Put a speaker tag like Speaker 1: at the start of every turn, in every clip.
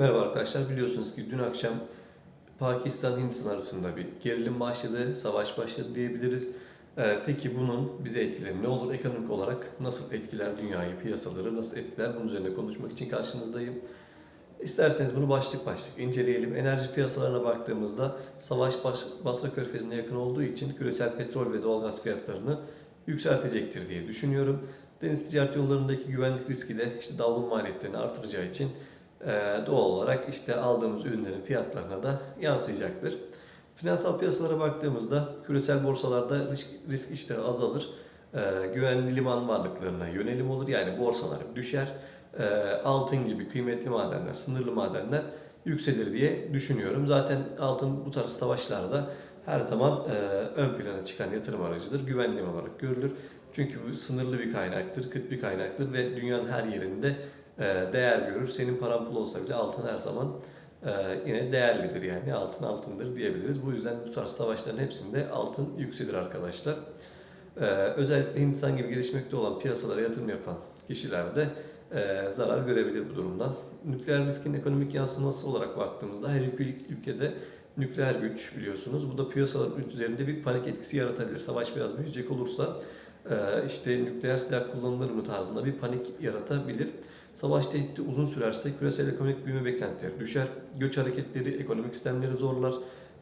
Speaker 1: Merhaba arkadaşlar. Biliyorsunuz ki dün akşam Pakistan-Hindistan arasında bir gerilim başladı, savaş başladı diyebiliriz. Ee, peki bunun bize etkileri ne olur? Ekonomik olarak nasıl etkiler dünyayı, piyasaları nasıl etkiler? Bunun üzerine konuşmak için karşınızdayım. İsterseniz bunu başlık başlık inceleyelim. Enerji piyasalarına baktığımızda savaş baş, Basra Körfezi'ne yakın olduğu için küresel petrol ve doğalgaz fiyatlarını yükseltecektir diye düşünüyorum. Deniz ticaret yollarındaki güvenlik riski de işte dalma maliyetlerini artıracağı için doğal olarak işte aldığımız ürünlerin fiyatlarına da yansıyacaktır. Finansal piyasalara baktığımızda küresel borsalarda risk, risk işleri azalır. E, güvenli liman varlıklarına yönelim olur. Yani borsalar düşer. E, altın gibi kıymetli madenler, sınırlı madenler yükselir diye düşünüyorum. Zaten altın bu tarz savaşlarda her zaman e, ön plana çıkan yatırım aracıdır. Güvenli olarak görülür. Çünkü bu sınırlı bir kaynaktır, kıt bir kaynaktır ve dünyanın her yerinde değer görür. Senin paran pul olsa bile altın her zaman e, yine değerlidir yani altın altındır diyebiliriz. Bu yüzden bu tarz savaşların hepsinde altın yükselir arkadaşlar. E, özellikle Hindistan gibi gelişmekte olan piyasalara yatırım yapan kişiler de e, zarar görebilir bu durumdan. Nükleer riskin ekonomik yansıması olarak baktığımızda her iki ülkede nükleer güç biliyorsunuz. Bu da piyasaların üzerinde bir panik etkisi yaratabilir. Savaş biraz büyüyecek olursa e, işte nükleer silah kullanılır mı tarzında bir panik yaratabilir. Savaş tehdidi uzun sürerse küresel ekonomik büyüme beklentileri düşer. Göç hareketleri ekonomik sistemleri zorlar.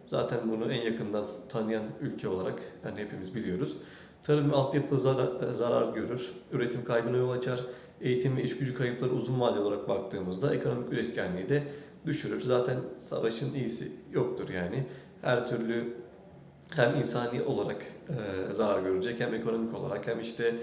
Speaker 1: Zaten bunu en yakından tanıyan ülke olarak yani hepimiz biliyoruz. Tarım ve altyapı zarar, zarar görür. Üretim kaybına yol açar. Eğitim ve iş gücü kayıpları uzun vadeli olarak baktığımızda ekonomik üretkenliği de düşürür. Zaten savaşın iyisi yoktur yani. Her türlü hem insani olarak e, zarar görecek hem ekonomik olarak hem işte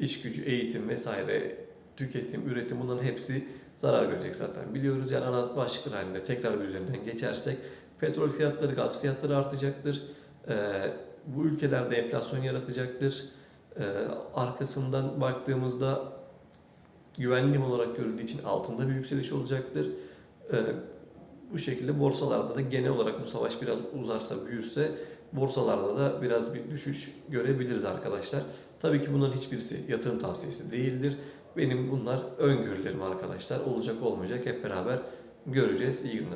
Speaker 1: iş gücü, eğitim vesaire tüketim, üretim bunların hepsi zarar görecek zaten. Biliyoruz yani ana başlıklar halinde tekrar bir üzerinden geçersek petrol fiyatları, gaz fiyatları artacaktır. Ee, bu ülkelerde enflasyon yaratacaktır. Ee, arkasından baktığımızda güvenli olarak görüldüğü için altında bir yükseliş olacaktır. Ee, bu şekilde borsalarda da genel olarak bu savaş biraz uzarsa, büyürse borsalarda da biraz bir düşüş görebiliriz arkadaşlar. Tabii ki bunların hiçbirisi yatırım tavsiyesi değildir. Benim bunlar öngörülerim arkadaşlar. Olacak olmayacak hep beraber göreceğiz. İyi günler.